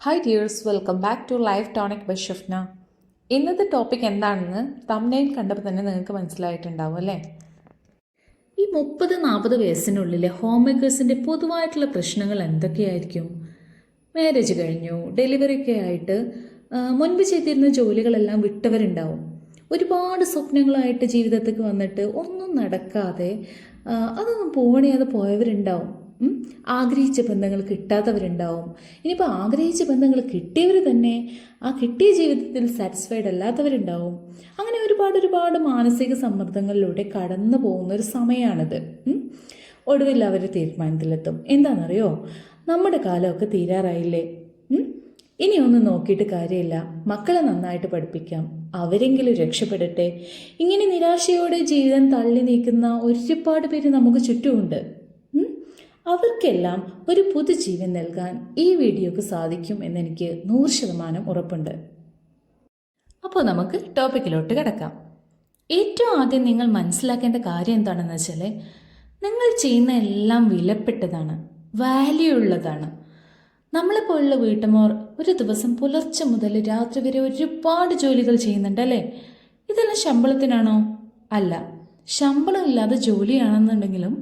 Hi dears welcome back to life tonic by Shafna ഇന്നത്തെ topic എന്താണെന്ന് തമ്മിൽ കണ്ടപ്പോൾ തന്നെ നിങ്ങൾക്ക് മനസ്സിലായിട്ടുണ്ടാവും അല്ലേ? ഈ മുപ്പത് നാൽപ്പത് വയസ്സിനുള്ളിലെ ഹോം മേക്കേഴ്സിന്റെ പൊതുവായിട്ടുള്ള പ്രശ്നങ്ങൾ എന്തൊക്കെയായിരിക്കും? മാരേജ് കഴിഞ്ഞു ഡെലിവറി ഒക്കെ ആയിട്ട് മുൻപ് ചെയ്തിരുന്ന ജോലികളെല്ലാം വിട്ടവരുണ്ടാവും. ഒരുപാട് സ്വപ്നങ്ങളായിട്ട് ജീവിതത്തേക്ക് വന്നിട്ട് ഒന്നും നടക്കാതെ അതൊന്നും പോകണേ അത് പോയവരുണ്ടാവും. ആഗ്രഹിച്ച ബന്ധങ്ങൾ കിട്ടാത്തവരുണ്ടാവും. ഇനിയിപ്പോൾ ആഗ്രഹിച്ച ബന്ധങ്ങൾ കിട്ടിയവർ തന്നെ ആ കിട്ടിയ ജീവിതത്തിൽ സാറ്റിസ്ഫൈഡ് അല്ലാത്തവരുണ്ടാവും. അങ്ങനെ ഒരുപാട് ഒരുപാട് മാനസിക സമ്മർദ്ദങ്ങളിലൂടെ കടന്നു പോകുന്ന ഒരു സമയമാണിത്. ഒടുവിൽ അവർ തീരുമാനത്തിലെത്തും. എന്താണെന്നറിയോ? നമ്മുടെ കാലമൊക്കെ തീരാറായില്ലേ? ഇനി ഒന്നും നോക്കിയിട്ട് കാര്യമില്ല. മക്കളെ നന്നായിട്ട് പഠിപ്പിക്കാം. അവരെങ്കിലും രക്ഷപ്പെടട്ടെ. ഇങ്ങനെ നിരാശയോടെ ജീവിതം തള്ളി നീക്കുന്ന ഒരുപാട് പേര് നമുക്ക് ചുറ്റുമുണ്ട്? അവർക്കെല്ലാം ഒരു പുതുജീവൻ നൽകാൻ ഈ വീഡിയോക്ക് സാധിക്കും എന്നെനിക്ക് നൂറ് ശതമാനം ഉറപ്പുണ്ട്. അപ്പോൾ നമുക്ക് ടോപ്പിക്കിലോട്ട് കിടക്കാം. ഏറ്റവും ആദ്യം നിങ്ങൾ മനസ്സിലാക്കേണ്ട കാര്യം എന്താണെന്ന് വെച്ചാൽ നിങ്ങൾ ചെയ്യുന്ന എല്ലാം വിലപ്പെട്ടതാണ് വാല്യൂ ഉള്ളതാണ്. നമ്മളെപ്പോലുള്ള വീട്ടമ്മോർ ഒരു ദിവസം പുലർച്ചെ മുതൽ രാത്രി വരെ ഒരുപാട് ജോലികൾ ചെയ്യുന്നുണ്ടല്ലേ ഇതെല്ലാം ശമ്പളത്തിനാണോ? അല്ല ശമ്പളം ഇല്ലാതെ ജോലിയാണെന്നുണ്ടെങ്കിലും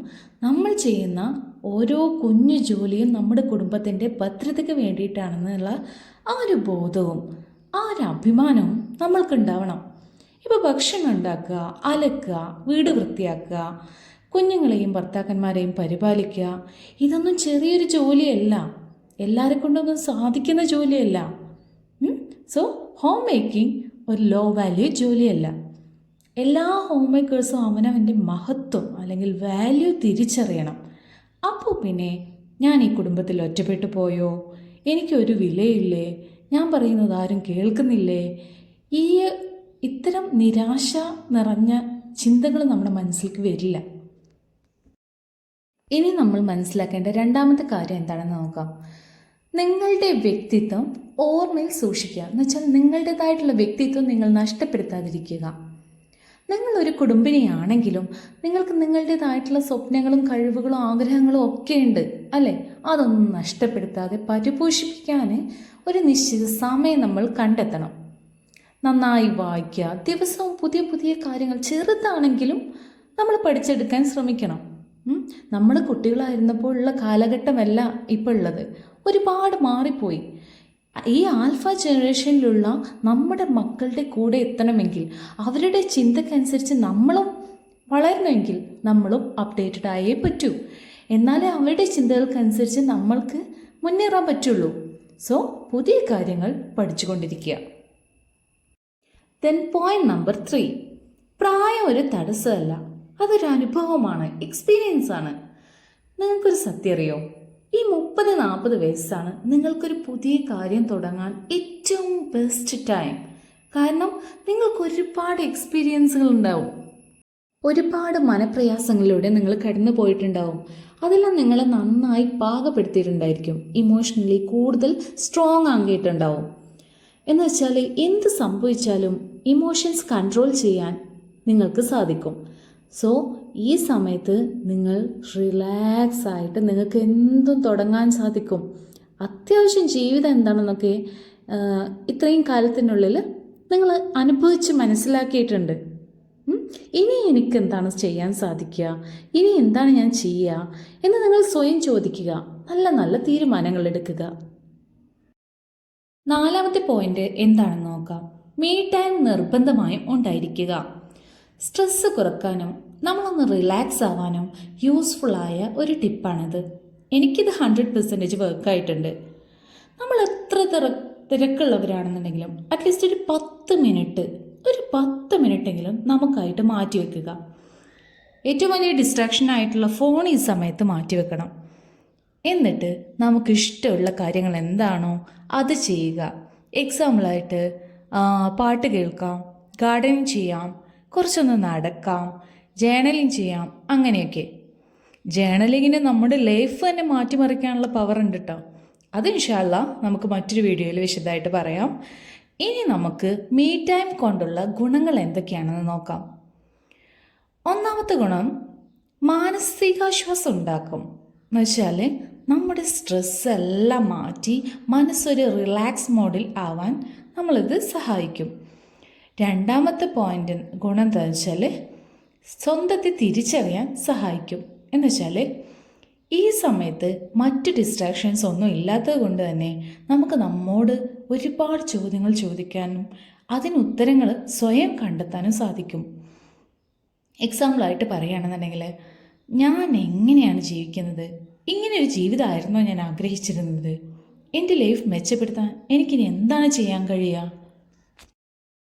നമ്മൾ ചെയ്യുന്ന ഓരോ കുഞ്ഞു ജോലിയും നമ്മുടെ കുടുംബത്തിന്റെ ഭദ്രതയ്ക്ക് വേണ്ടിയിട്ടാണെന്നുള്ള ആ ഒരു ബോധവും ആ ഒരു അഭിമാനവും നമ്മൾക്കുണ്ടാവണം. ഇപ്പോൾ ഭക്ഷണം ഉണ്ടാക്കുക അലക്കുക വീട് വൃത്തിയാക്കുക കുഞ്ഞുങ്ങളെയും ഭർത്താക്കന്മാരെയും പരിപാലിക്കുക ഇതൊന്നും ചെറിയൊരു ജോലിയല്ല. എല്ലാവരെ കൊണ്ടൊന്നും സാധിക്കുന്ന ജോലിയല്ല. സോ ഹോം മേക്കിംഗ് ഒരു ലോ വാല്യൂ ജോലിയല്ല. എല്ലാ ഹോം മേക്കേഴ്സും അവനവന്റെ മഹത്വം അല്ലെങ്കിൽ വാല്യൂ തിരിച്ചറിയണം. അപ്പോൾ പിന്നെ ഞാൻ ഈ കുടുംബത്തിൽ ഒറ്റപ്പെട്ടു പോയോ? എനിക്കൊരു വിലയില്ലേ? ഞാൻ പറയുന്നത് ആരും കേൾക്കുന്നില്ലേ? ഈ ഇത്തരം നിരാശ നിറഞ്ഞ ചിന്തകൾ നമ്മുടെ മനസ്സിലേക്ക് വരില്ല. ഇനി നമ്മൾ മനസ്സിലാക്കേണ്ട രണ്ടാമത്തെ കാര്യം എന്താണെന്ന് നോക്കാം. നിങ്ങളുടെ വ്യക്തിത്വം ഓർമ്മയിൽ സൂക്ഷിക്കുക. എന്ന് വെച്ചാൽ നിങ്ങളുടേതായിട്ടുള്ള വ്യക്തിത്വം നിങ്ങൾ നഷ്ടപ്പെടുത്താതിരിക്കുക. നിങ്ങൾ ഒരു കുടുംബിനിയാണെങ്കിലും നിങ്ങൾക്ക് നിങ്ങളുടേതായിട്ടുള്ള സ്വപ്നങ്ങളും കഴിവുകളും ആഗ്രഹങ്ങളും ഒക്കെ ഉണ്ട് അല്ലേ? അതൊന്നും നഷ്ടപ്പെടുത്താതെ പരിപോഷിപ്പിക്കാൻ ഒരു നിശ്ചിത സമയം നമ്മൾ കണ്ടെത്തണം. നന്നായി വായിക്കുക ദിവസവും പുതിയ പുതിയ കാര്യങ്ങൾ ചെറുതാണെങ്കിലും നമ്മൾ പഠിച്ചെടുക്കാൻ ശ്രമിക്കണം. നമ്മൾ കുട്ടികളായിരുന്നപ്പോഴുള്ള കാലഘട്ടമല്ല ഇപ്പോൾ ഉള്ളത്. ഒരുപാട് മാറിപ്പോയി. ഈ ആൽഫ ജനറേഷനിലുള്ള നമ്മുടെ മക്കളുടെ കൂടെ എത്തണമെങ്കിൽ അവരുടെ ചിന്തക്കനുസരിച്ച് നമ്മളും വളരണമെങ്കിൽ നമ്മളും അപ്ഡേറ്റഡ് ആയേ പറ്റൂ. എന്നാലേ അവരുടെ ചിന്തകൾക്കനുസരിച്ച് നമ്മൾക്ക് മുന്നേറാൻ പറ്റുള്ളൂ. സോ പുതിയ കാര്യങ്ങൾ പഠിച്ചുകൊണ്ടിരിക്കുക. ദെൻ പോയിന്റ് നമ്പർ ത്രീ പ്രായം ഒരു തടസ്സമല്ല. അതൊരു അനുഭവമാണ്. എക്സ്പീരിയൻസ് ആണ്. നിങ്ങൾക്കൊരു സത്യം അറിയോ? ഈ മുപ്പത് നാൽപ്പത് വയസ്സാണ് നിങ്ങൾക്കൊരു പുതിയ കാര്യം തുടങ്ങാൻ ഏറ്റവും ബെസ്റ്റ് ടൈം കാരണം നിങ്ങൾക്ക് ഒരുപാട് എക്സ്പീരിയൻസുകൾ ഉണ്ടാവും. ഒരുപാട് മനപ്രയാസങ്ങളിലൂടെ നിങ്ങൾ കടന്നു പോയിട്ടുണ്ടാവും. അതെല്ലാം നിങ്ങളെ നന്നായി പാകപ്പെടുത്തിയിട്ടുണ്ടായിരിക്കും. ഇമോഷണലി കൂടുതൽ സ്ട്രോങ് ആക്കിയിട്ടുണ്ടാവും. എന്ന് വെച്ചാൽ എന്ത് സംഭവിച്ചാലും ഇമോഷൻസ് കൺട്രോൾ ചെയ്യാൻ നിങ്ങൾക്ക് സാധിക്കും. സോ ഈ സമയത്ത് നിങ്ങൾ റിലാക്സ് ആയിട്ട് നിങ്ങൾക്ക് എന്തും തുടങ്ങാൻ സാധിക്കും. അത്യാവശ്യം ജീവിതം എന്താണെന്നൊക്കെ ഇത്രയും കാലത്തിനുള്ളിൽ നിങ്ങൾ അനുഭവിച്ച് മനസ്സിലാക്കിയിട്ടുണ്ട്. ഇനി എനിക്ക് എന്താണ് ചെയ്യാൻ സാധിക്കുക? ഇനി എന്താണ് ഞാൻ ചെയ്യുക? എന്ന് നിങ്ങൾ സ്വയം ചോദിക്കുക. നല്ല നല്ല തീരുമാനങ്ങൾ എടുക്കുക. നാലാമത്തെ പോയിന്റ് എന്താണെന്ന് നോക്കാം മീ ടൈം നിർബന്ധമായും ഉണ്ടായിരിക്കുക. സ്ട്രെസ്സ് കുറക്കാനും നമ്മളൊന്ന് റിലാക്സ് ആവാനും യൂസ്ഫുള്ളായ ഒരു ടിപ്പാണിത്. എനിക്കിത് ഹൺഡ്രഡ് പെർസെന്റേജ് വർക്കായിട്ടുണ്ട് നമ്മൾ എത്ര തിര തിരക്കുള്ളവരാണെന്നുണ്ടെങ്കിലും അറ്റ്ലീസ്റ്റ് ഒരു പത്ത് മിനിറ്റ് ഒരു പത്ത് മിനിറ്റെങ്കിലും നമുക്കായിട്ട് മാറ്റി വെക്കുക. ഏറ്റവും വലിയ ഡിസ്ട്രാക്ഷൻ ആയിട്ടുള്ള ഫോൺ ഈ സമയത്ത് മാറ്റി വെക്കണം. എന്നിട്ട് നമുക്ക് ഇഷ്ടമുള്ള കാര്യങ്ങൾ എന്താണോ അത് ചെയ്യുക. എക്സാമ്പിളായിട്ട് പാട്ട് കേൾക്കാം ഗാർഡനിങ് ചെയ്യാം കുറച്ചൊന്ന് നടക്കാം ജേണലിങ് ചെയ്യാം അങ്ങനെയൊക്കെ. ജേണലിങ്ങിന് നമ്മുടെ ലൈഫ് തന്നെ മാറ്റിമറിക്കാനുള്ള പവർ ഉണ്ട് കേട്ടോ അത് ഇൻഷാല്ല നമുക്ക് മറ്റൊരു വീഡിയോയിൽ വിശദമായിട്ട് പറയാം. ഇനി നമുക്ക് മീ ടൈം കൊണ്ടുള്ള ഗുണങ്ങൾ എന്തൊക്കെയാണെന്ന് നോക്കാം. ഒന്നാമത്തെ ഗുണം മാനസികാശ്വാസം ഉണ്ടാക്കും. എന്ന് വെച്ചാൽ നമ്മുടെ സ്ട്രെസ് എല്ലാം മാറ്റി മനസ്സൊരു റിലാക്സ് മോഡിൽ ആവാൻ നമ്മളിത് സഹായിക്കും. രണ്ടാമത്തെ പോയിന്റ് ഗുണം എന്താ വെച്ചാൽ സ്വന്തത്തെ തിരിച്ചറിയാൻ സഹായിക്കും. എന്ന് വെച്ചാൽ ഈ സമയത്ത് മറ്റ് ഡിസ്ട്രാക്ഷൻസ് ഒന്നും ഇല്ലാത്തത് കൊണ്ട് തന്നെ നമുക്ക് നമ്മോട് ഒരുപാട് ചോദ്യങ്ങൾ ചോദിക്കാനും അതിന് ഉത്തരങ്ങൾ സ്വയം കണ്ടെത്താനും സാധിക്കും. എക്സാമ്പിളായിട്ട് പറയുകയാണെന്നുണ്ടെങ്കിൽ ഞാൻ എങ്ങനെയാണ് ജീവിക്കുന്നത്? ഇങ്ങനൊരു ജീവിതമായിരുന്നോ ഞാൻ ആഗ്രഹിച്ചിരുന്നത്? എന്റെ ലൈഫ് മെച്ചപ്പെടുത്താൻ എനിക്കിനി എന്താണ് ചെയ്യാൻ കഴിയുക?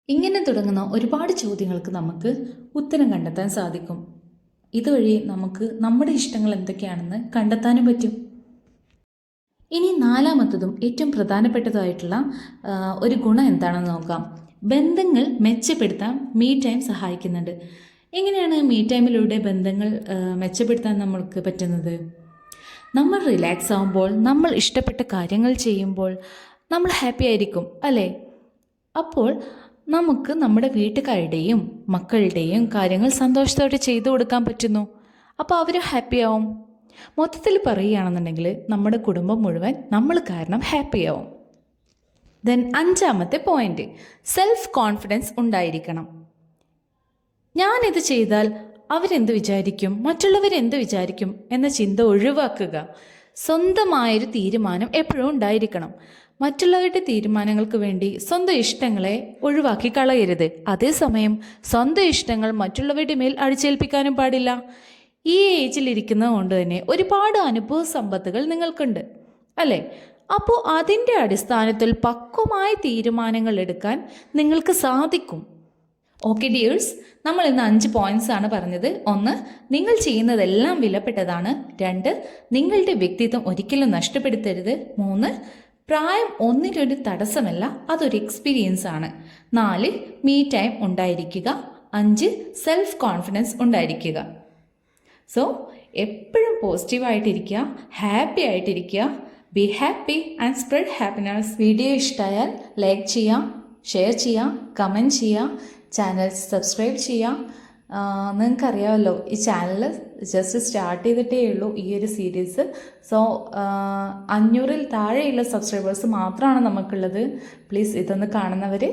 ഇങ്ങനെ തുടങ്ങുന്ന ഒരുപാട് ചോദ്യങ്ങൾക്ക് നമുക്ക് ഉത്തരം കണ്ടെത്താൻ സാധിക്കും. ഇതുവഴി നമുക്ക് നമ്മുടെ ഇഷ്ടങ്ങൾ എന്തൊക്കെയാണെന്ന് കണ്ടെത്താനും പറ്റും. ഇനി നാലാമത്തതും ഏറ്റവും പ്രധാനപ്പെട്ടതുമായിട്ടുള്ള ഒരു ഗുണം എന്താണെന്ന് നോക്കാം. ബന്ധങ്ങൾ മെച്ചപ്പെടുത്താൻ മീ ടൈം സഹായിക്കുന്നുണ്ട്. എങ്ങനെയാണ് മീ ടൈമിലൂടെ ബന്ധങ്ങൾ മെച്ചപ്പെടുത്താൻ നമ്മൾക്ക് പറ്റുന്നത്? നമ്മൾ റിലാക്സ് ആകുമ്പോൾ നമ്മൾ ഇഷ്ടപ്പെട്ട കാര്യങ്ങൾ ചെയ്യുമ്പോൾ നമ്മൾ ഹാപ്പി ആയിരിക്കും അല്ലേ? അപ്പോൾ നമുക്ക് നമ്മുടെ വീട്ടുകാരുടെയും മക്കളുടെയും കാര്യങ്ങൾ സന്തോഷത്തോടെ ചെയ്തു കൊടുക്കാൻ പറ്റുന്നു. അപ്പോൾ അവർ ഹാപ്പി ആവും. മൊത്തത്തിൽ പറയുകയാണെന്നുണ്ടെങ്കിൽ നമ്മുടെ കുടുംബം മുഴുവൻ നമ്മൾ കാരണം ഹാപ്പി ആവും. ദെൻ അഞ്ചാമത്തെ പോയിന്റ് സെൽഫ് കോൺഫിഡൻസ് ഉണ്ടായിരിക്കണം. ഞാനിത് ചെയ്താൽ അവരെന്ത് വിചാരിക്കും? മറ്റുള്ളവർ മറ്റുള്ളവരെന്ത് വിചാരിക്കും? എന്ന ചിന്ത ഒഴിവാക്കുക. സ്വന്തമായൊരു തീരുമാനം എപ്പോഴും ഉണ്ടായിരിക്കണം. മറ്റുള്ളവരുടെ തീരുമാനങ്ങൾക്ക് വേണ്ടി സ്വന്തം ഇഷ്ടങ്ങളെ ഒഴിവാക്കി കളയരുത്. അതേസമയം സ്വന്തം ഇഷ്ടങ്ങൾ മറ്റുള്ളവരുടെ മേൽ അടിച്ചേൽപ്പിക്കാനും പാടില്ല. ഈ ഏജിൽ ഏജിലിരിക്കുന്നത് കൊണ്ട് തന്നെ ഒരുപാട് അനുഭവ സമ്പത്തുകൾ നിങ്ങൾക്കുണ്ട്. അല്ലേ? അപ്പോൾ അതിന്റെ അടിസ്ഥാനത്തിൽ പക്വമായ തീരുമാനങ്ങൾ എടുക്കാൻ നിങ്ങൾക്ക് സാധിക്കും. ഓക്കെ ഡിയേഴ്സ് നമ്മൾ ഇന്ന് അഞ്ച് പോയിന്റ്സ് ആണ് പറഞ്ഞത്. ഒന്ന് നിങ്ങൾ ചെയ്യുന്നതെല്ലാം വിലപ്പെട്ടതാണ്. രണ്ട് നിങ്ങളുടെ വ്യക്തിത്വം ഒരിക്കലും നഷ്ടപ്പെടുത്തരുത്. മൂന്ന് പ്രായം ഒന്നിനൊരു തടസ്സമല്ല അതൊരു എക്സ്പീരിയൻസ് ആണ്. നാല് മീ ടൈം ഉണ്ടായിരിക്കുക. അഞ്ച് സെൽഫ് കോൺഫിഡൻസ് ഉണ്ടായിരിക്കുക. സോ എപ്പോഴും പോസിറ്റീവായിട്ടിരിക്കുക ഹാപ്പി ആയിട്ടിരിക്കുക. Be happy and spread happiness video ഇഷ്ടമായാൽ ലൈക്ക് ചെയ്യാം ഷെയർ ചെയ്യാം കമന്റ് ചെയ്യാം ചാനൽ സബ്സ്ക്രൈബ് ചെയ്യാം നിങ്ങൾക്കറിയാമല്ലോ ഈ ചാനൽ ജസ്റ്റ് സ്റ്റാർട്ട് ചെയ്തിട്ടേ ഉള്ളൂ ഈ ഒരു സീരീസ് സോ അഞ്ഞൂറിൽ താഴെയുള്ള സബ്സ്ക്രൈബേഴ്സ് മാത്രമാണ് നമുക്കുള്ളത്. പ്ലീസ് ഇതൊന്ന് കാണുന്നവർ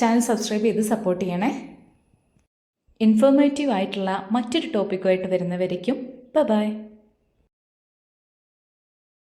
ചാനൽ സബ്സ്ക്രൈബ് ചെയ്ത് സപ്പോർട്ട് ചെയ്യണേ. ഇൻഫോർമേറ്റീവ് ആയിട്ടുള്ള മറ്റൊരു ടോപ്പിക്കുമായിട്ട് വരുന്നവരേക്കും ബൈ